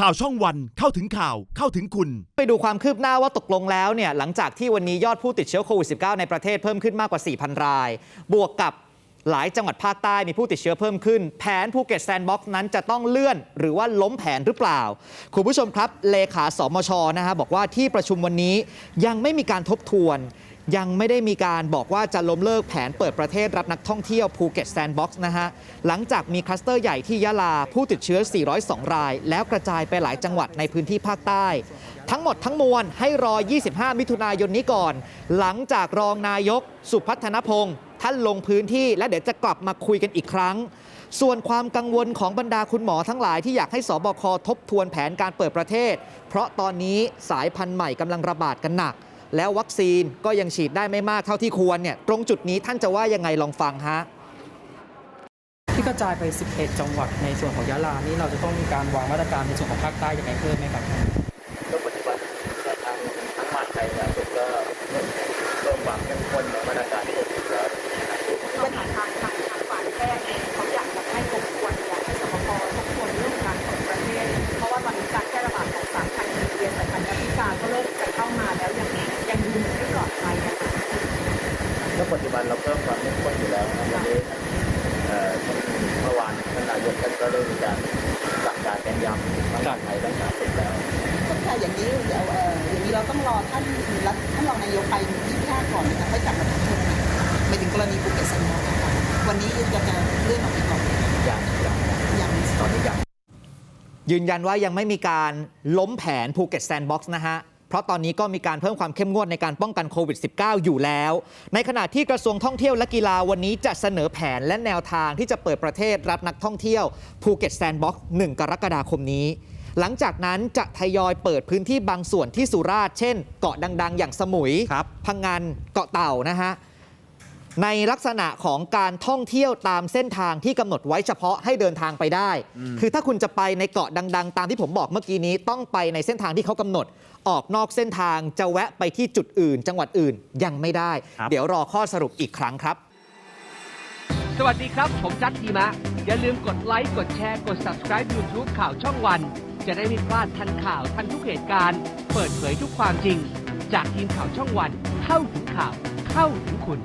ข่าวช่องวันเข้าถึงข่าวเข้าถึงคุณ ไปดูความคืบหน้าว่าตกลงแล้วเนี่ยหลังจากที่วันนี้ยอดผู้ติดเชื้อโควิด -19 ในประเทศเพิ่มขึ้นมากกว่า 4,000 ราย บวกกับหลายจังหวัดภาคใต้มีผู้ติดเชื้อเพิ่มขึ้น แผนภูเก็ตแซนด์บ็อกซ์นั้นจะต้องเลื่อน หรือว่าล้มแผนหรือเปล่า คุณผู้ชมครับ เลขาสมชนะฮะบอกว่าที่ประชุมวันนี้ยังไม่มีการทบทวน ยังไม่ได้มีการบอกว่าจะล้มเลิกแผนเปิดประเทศรับนักท่องเที่ยวภูเก็ตแซนด์บ็อกซ์นะฮะ หลังจากมีคลัสเตอร์ใหญ่ที่ยะลาผู้ติดเชื้อ 402 ราย แล้วกระจายไปหลายจังหวัดในพื้นที่ภาคใต้ ทั้งหมดทั้งมวลให้รอ 25 มิถุนายนนี้ก่อน หลังจากรองนายก สุพัฒนพงศ์ท่านลงพื้นที่และเดี๋ยวจะกลับมาคุยกันอีกครั้ง ส่วนความกังวลของบรรดาคุณหมอทั้งหลายที่อยากให้สบคทบทวนแผนการเปิดประเทศ เพราะตอนนี้สายพันธุ์ใหม่กำลังระบาดกันหนัก แล้ววัคซีนก็ยังฉีดได้ไม่มากเท่าที่ควรเนี่ยตรงจุดนี้ท่านจะว่ายังไงลองฟังฮะที่กระจายไป 11 จังหวัดในส่วนของยะลานี่เราจะต้องมีการวางมาตรการในส่วนของภาคใต้ยังไงเพิ่มไหมครับก็ปฏิบัติแต่ทางทั้งมหาดไทยเนี่ยผมก็เริ่มเริ่มวางเข้มข้นในมาตรการ มีการสั่งการแกนยำทั้งมหาดไทยทั้งสามสิบแล้วก็ค่ะอย่างนี้เดี๋ยวเอออย่างนี้เราต้องรอท่านรัฐท่านรองนายกไป25ก่อนนะคะค่อยกลับมาทำโทษนะไปถึงกรณีภูเก็ตซันบ็อกซ์นะคะวันนี้จะจะเลื่อนออกไปก่อนอย่างอย่างอย่างตอนนี้อย่างยืนยันว่ายังไม่มีการล้มแผนภูเก็ตแซนด์บ็อกซ์นะฮะ ราะตอนนี้ก็มีการเพิ่มความเข้มงวดในการป้องกันโควิด -19 อยู่แล้ว ในขณะที่กระทรวงท่องเที่ยวและกีฬาวันนี้จะเสนอแผนและแนวทางที่จะเปิดประเทศรับนักท่องเที่ยวภูเก็ตแซนด์บ็อกซ์1กรกฎาคมนี้หลังจากนั้นจะทยอยเปิดพื้นที่บางส่วนที่สุราษฎร์เช่น เกาะดัง ๆ อย่างสมุยครับพังงานเกาะเต่านะฮะ ในลักษณะของการท่องเที่ยวตามเส้นทางที่กำหนดไว้เฉพาะให้เดินทางไปได้ คือถ้าคุณจะไปในเกาะดัง ๆ ตามที่ผมบอกเมื่อกี้นี้ต้องไปในเส้นทางที่เขากำหนด ออกนอกเส้นทางจะแวะไปที่จุดอื่น จังหวัดอื่นยังไม่ได้ครับเดี๋ยวรอข้อสรุปอีกครั้งครับ สวัสดีครับ ผมจัดทีมะ อย่าลืมกดไลค์กดแชร์กด subscribe YouTube ข่าวช่องวัน จะได้ไม่พลาดทันข่าวทันทุกเหตุการณ์ เปิดเผยทุกความจริง จากทีมข่าวช่องวันเข้าถึงข่าวเข้าถึงคุณ